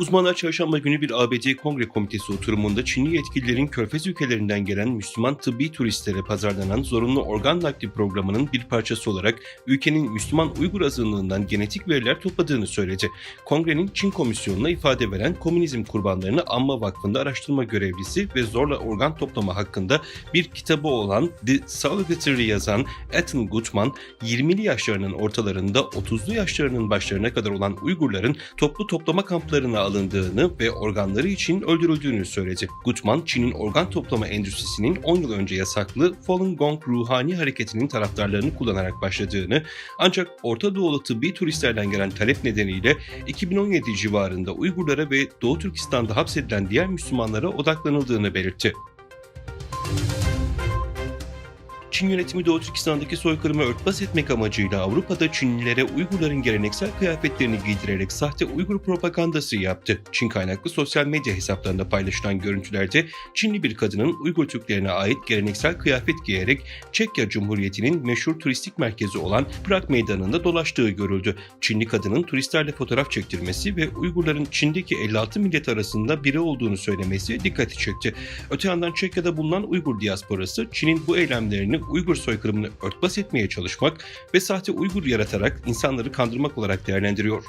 Uzmanlar çarşamba günü bir ABD Kongre Komitesi oturumunda Çinli yetkililerin körfez ülkelerinden gelen Müslüman tıbbi turistlere pazarlanan zorunlu organ nakli programının bir parçası olarak ülkenin Müslüman Uygur azınlığından genetik veriler topladığını söyledi. Kongrenin Çin komisyonuna ifade veren Komünizm Kurbanlarını Anma Vakfı'nda araştırma görevlisi ve zorla organ toplama hakkında bir kitabı olan The Salvatory yazan Ethan Gutman, 20'li yaşlarının ortalarında 30'lu yaşlarının başlarına kadar olan Uygurların toplu toplama kamplarına alındığını ve organları için öldürüldüğünü söyledi. Gutman, Çin'in organ toplama endüstrisinin 10 yıl önce yasaklı Falun Gong ruhani hareketinin taraftarlarını kullanarak başladığını ancak Orta Doğulu tıbbi turistlerden gelen talep nedeniyle 2017 civarında Uygurlara ve Doğu Türkistan'da hapsedilen diğer Müslümanlara odaklanıldığını belirtti. Çin yönetimi Doğu Türkistan'daki soykırımı örtbas etmek amacıyla Avrupa'da Çinlilere Uygurların geleneksel kıyafetlerini giydirerek sahte Uygur propagandası yaptı. Çin kaynaklı sosyal medya hesaplarında paylaşılan görüntülerde Çinli bir kadının Uygur Türklerine ait geleneksel kıyafet giyerek Çekya Cumhuriyeti'nin meşhur turistik merkezi olan Prag Meydanı'nda dolaştığı görüldü. Çinli kadının turistlerle fotoğraf çektirmesi ve Uygurların Çin'deki 56 millet arasında biri olduğunu söylemesi dikkati çekti. Öte yandan Çekya'da bulunan Uygur diasporası Çin'in bu eylemlerini Uygur soykırımını örtbas etmeye çalışmak ve sahte Uygur yaratarak insanları kandırmak olarak değerlendiriyor.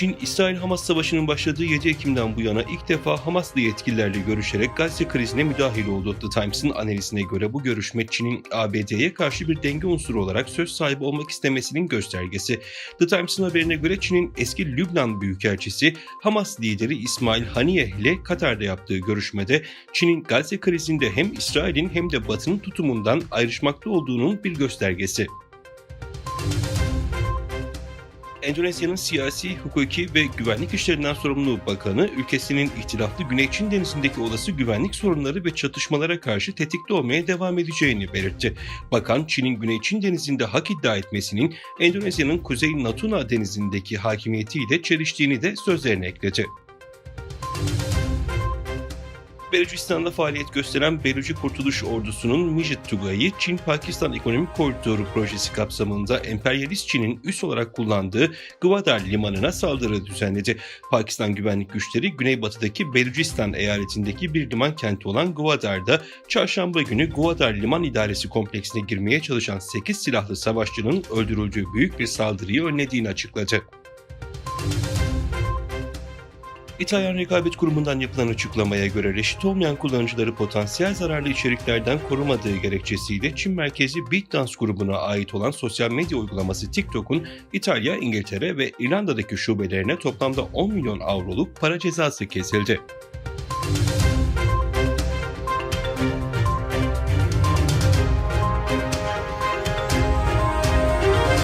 Çin, İsrail-Hamas savaşının başladığı 7 Ekim'den bu yana ilk defa Hamaslı yetkililerle görüşerek Gazze krizine müdahil oldu. The Times'ın analizine göre bu görüşme Çin'in ABD'ye karşı bir denge unsuru olarak söz sahibi olmak istemesinin göstergesi. The Times'ın haberine göre Çin'in eski Lübnan Büyükelçisi Hamas lideri İsmail Haniyeh ile Katar'da yaptığı görüşmede Çin'in Gazze krizinde hem İsrail'in hem de Batı'nın tutumundan ayrışmakta olduğunun bir göstergesi. Endonezya'nın siyasi, hukuki ve güvenlik işlerinden sorumlu bakanı, ülkesinin ihtilaflı Güney Çin denizindeki olası güvenlik sorunları ve çatışmalara karşı tetikte olmaya devam edeceğini belirtti. Bakan, Çin'in Güney Çin denizinde hak iddia etmesinin Endonezya'nın Kuzey Natuna denizindeki hakimiyetiyle çeliştiğini de sözlerine ekledi. Belucistan'da faaliyet gösteren Beluci Kurtuluş Ordusu'nun Mijit Tugay'ı Çin-Pakistan Ekonomik Koridoru projesi kapsamında emperyalist Çin'in üs olarak kullandığı Gwadar limanına saldırı düzenledi. Pakistan güvenlik güçleri güneybatıdaki Belucistan eyaletindeki bir liman kenti olan Gwadar'da çarşamba günü Gwadar Liman İdaresi kompleksine girmeye çalışan 8 silahlı savaşçının öldürüldüğü büyük bir saldırıyı önlediğini açıkladı. İtalyan Rekabet Kurumu'ndan yapılan açıklamaya göre reşit olmayan kullanıcıları potansiyel zararlı içeriklerden korumadığı gerekçesiyle Çin merkezi BitDance grubuna ait olan sosyal medya uygulaması TikTok'un İtalya, İngiltere ve İrlanda'daki şubelerine toplamda 10 milyon avroluk para cezası kesildi.